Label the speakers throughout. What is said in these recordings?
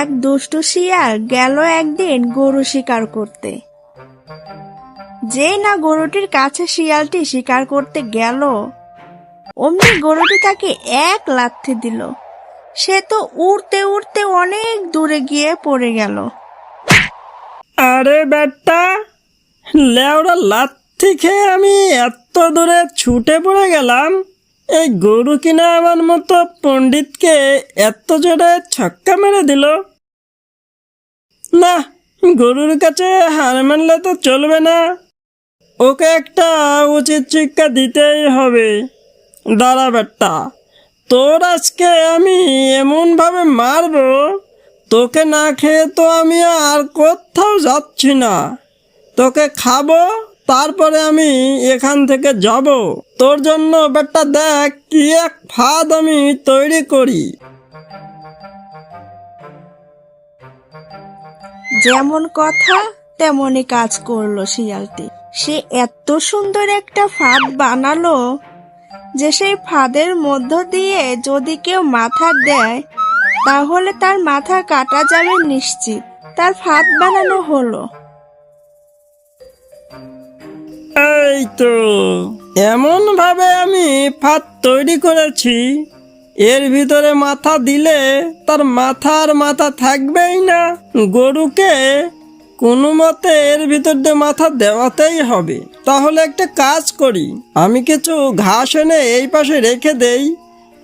Speaker 1: এক দুষ্টু শিয়াল গেল একদিন গরু শিকার করতে। যেই না গরুটির কাছে শিয়ালটি শিকার করতে গেল, অমনি গরুটি তাকে এক লাথি দিল। সে তো উড়তে উড়তে অনেক দূরে গিয়ে পড়ে গেল।
Speaker 2: আরে ব্যাটটা লেওড়া লাথি খেয়ে আমি এত দূরে ছুটে পড়ে গেলাম। এই গরু কিনা আমার মতো পণ্ডিতকে এত জোরে ছক্কা মেরে দিল? না, গরুর কাছে হার মানলে তো চলবে না। ওকে একটা উচিত শিক্ষা দিতেই হবে। দাঁড়া বেটা, তোর আজকে আমি এমনভাবে মারবো, তোকে না খেয়ে তো আমি আর কোথাও যাচ্ছি না। তোকে খাব? তারপরে আমি এখান থেকে যাব। তোর জন্য বেটা দেখ, কি এক ফাঁদ আমি তৈরি করি।
Speaker 1: যেমন কথা, তেমনই কাজ করল শিয়ালটি। সে এত সুন্দর একটা ফাঁদ বানালো যে সেই ফাঁদের মধ্য দিয়ে যদি কেউ মাথা দেয়, তাহলে তার মাথা কাটা যাবে নিশ্চিত। তার ফাঁদ বানানো হলো।
Speaker 2: এই তো। এমন ভাবে আমি ফাঁদ তৈরি করেছি, এর ভিতরে মাথা দিলে তার মাথার মাথা থাকবেই না। গরুকে কোনো মতে এর ভিতর দিয়ে মাথা দেওয়াতেই হবে। তাহলে একটা কাজ করি, আমি কিছু ঘাস এনে এই পাশে রেখে দেই।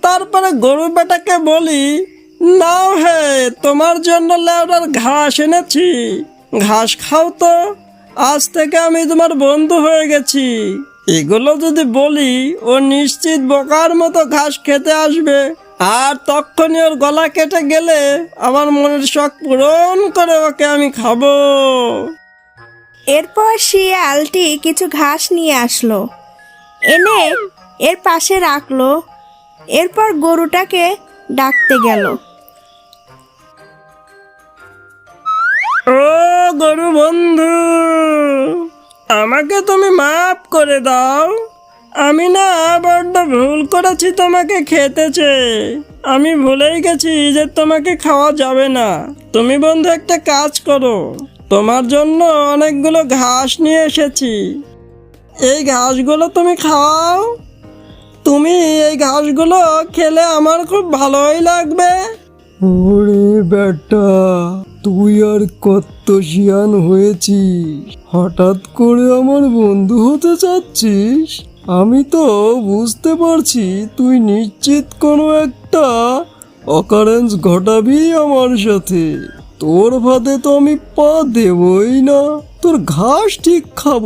Speaker 2: তারপরে গরু বেটাকে বলি, নাও হে, তোমার জন্য লেওড়ার ঘাস এনেছি। ঘাস খাও তো। আজ থেকে আমি তোমার বন্ধু হয়ে গেছি। এগুলো যদি বলি ও নিশ্চিত বোকার মতো ঘাস খেতে আসবে। আর তখনই ওর গলা কেটে গেলে আমার মনের শখ পূরণ করে ওকে আমি খাব।
Speaker 1: এরপর শিয়ালটি কিছু ঘাস নিয়ে আসলো। এনে এর পাশে রাখল। এরপর গরুটাকে ডাকতে গেল।
Speaker 2: ও গরু বন্ধু! আমাকে তুমি মাফ করে দাও। আমি না বড্ড ভুল করেছি তোমাকে খেতেছে। আমি ভুলেই গেছি যে তোমাকে খাওয়া যাবে না। তুমি বন্ধু একটা কাজ করো। তোমার জন্য অনেকগুলো ঘাস নিয়ে এসেছি। এই ঘাসগুলো তুমি খাও তুমি এই ঘাসগুলো খেলে আমার খুব ভালোই লাগবে।
Speaker 3: ওরে বেটা তুই আর কত শিয়ান হয়েছিস? হঠাৎ করে আমার বন্ধু হতে চাচ্ছিস? আমি তো বুঝতে পারছি তুই নিশ্চিত কোনো একটা অকারেন্স ঘটাবি আমার সাথে। তোর ভাতে তো আমি পা দেবই না। তোর ঘাস ঠিক খাব,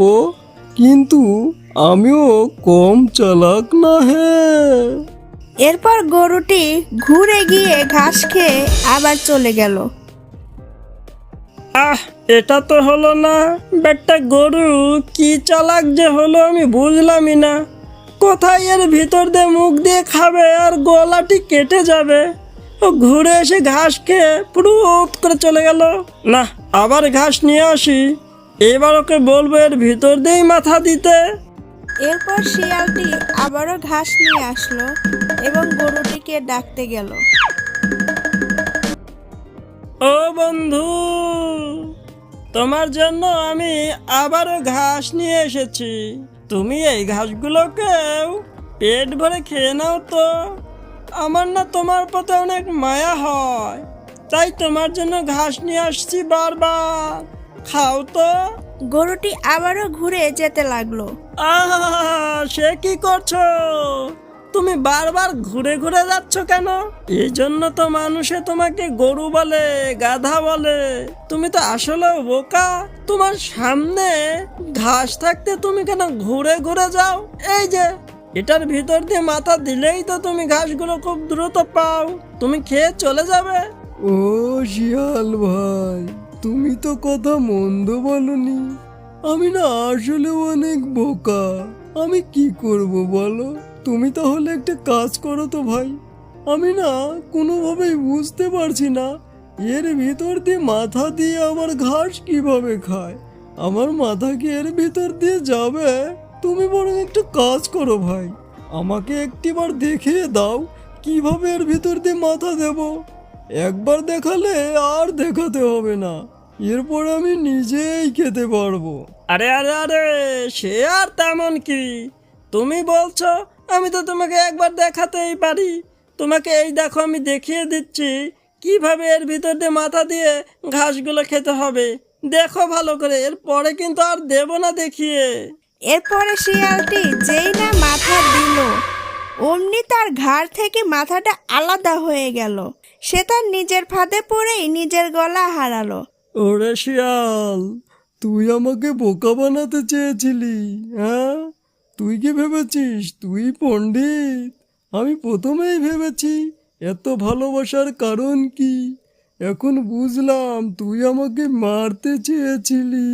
Speaker 3: কিন্তু আমিও কম চালাক না হ্যাঁ।
Speaker 1: এরপর গরুটি ঘুরে গিয়ে ঘাস খেয়ে আবার চলে গেল।
Speaker 2: আহ এটা তো হলো না। বেটা গরু কি চালাক যে হলো আমি বুঝলামই না। কোথায় এর ভিতর দিয়ে মুখ দিয়ে খাবে আর গলাটি কেটে যাবে? ও ঘুরে এসে ঘাস খেয়ে পুরুত করে চলে গেল। না আবার ঘাস নিয়ে আসি। এবার ওকে বলব এর ভিতর দিয়েই মাথা দিতে।
Speaker 1: এরপর শিয়ালটি আবারও ঘাস নিয়ে আসলো। এবং গরুটিকে ডাকতে গেল।
Speaker 2: ও বন্ধু তোমার জন্য আমি আবারও ঘাস নিয়ে এসেছি। তুমি এই ঘাসগুলোকেও পেট ভরে খেয়ে নাও তো। আমার না তোমার প্রতি অনেক মায়া হয়। তাই তোমার জন্য ঘাস নিয়ে আসছি বারবার। খাও তো।
Speaker 1: গরুটি আবারও ঘুরে যেতে লাগল।
Speaker 2: আহা সে কি করছ? তুমি বারবার ঘুরে ঘুরে যাচ্ছ কেন? এই জন্য তো মানুষে তোমাকে গরু বলে, গাধা বলে। তুমি তো আসলে বোকা। তোমার সামনে ঘাস থাকতে তুমি কেন ঘুরে ঘুরে যাও? এই যে, এটার ভিতর দিয়ে মাথা দিলেই তো তুমি ঘাসগুলো খুব দ্রুত পাও। তুমি খেয়ে চলে যাবে।
Speaker 3: ও শিয়াল ভাই, তুমি তো কথা মন্দ বলনি। আমি না আসলে অনেক বোকা। আমি কি করব বলো? তুমি তাহলে একটা কাজ করো তো ভাই। আমি না কোনোভাবেই বুঝতে পারছি না, এর ভিতর দিয়ে মাথা দিয়ে আমার ঘাস কীভাবে খায়? আমার মাথা কি এর ভিতর দিয়ে যাবে? তুমি বরং একটা কাজ করো ভাই। আমাকে একটিবার দেখিয়ে দাও, কীভাবে এর ভিতর দিয়ে মাথা দেব। একবার দেখালে আর দেখাতে হবে না। এরপর আমি নিজেই খেতে পারব।
Speaker 2: আরে আরে আরে, সে আর তেমন কি। তুমি বলছো আমি তো তোমাকে একবার দেখাতেই পারি। তোমাকে এই দেখো আমি দেখিয়ে দিচ্ছি কীভাবে এর ভিতর দিয়ে মাথা দিয়ে ঘাসগুলো খেতে হবে। দেখো ভালো করে এর পরে কিন্তু আর দেব না দেখিয়ে।
Speaker 1: এরপরে শিয়ালটি যেই না মাথা দিল অমনি তার ঘাড় থেকে মাথাটা আলাদা হয়ে গেল। সে তার নিজের ফাঁদে পড়েই নিজের গলা হারালো।
Speaker 3: ওরে শিয়াল তুই আমাকে বোকা বানাতে চেয়েছিলি হ্যাঁ? তুই কি ভেবেছিস? তুই পণ্ডিত। আমি প্রথমেই ভেবেছি, এত ভালোবাসার কারণ কি? এখন বুঝলাম তুই আমাকে মারতে চেয়েছিলি।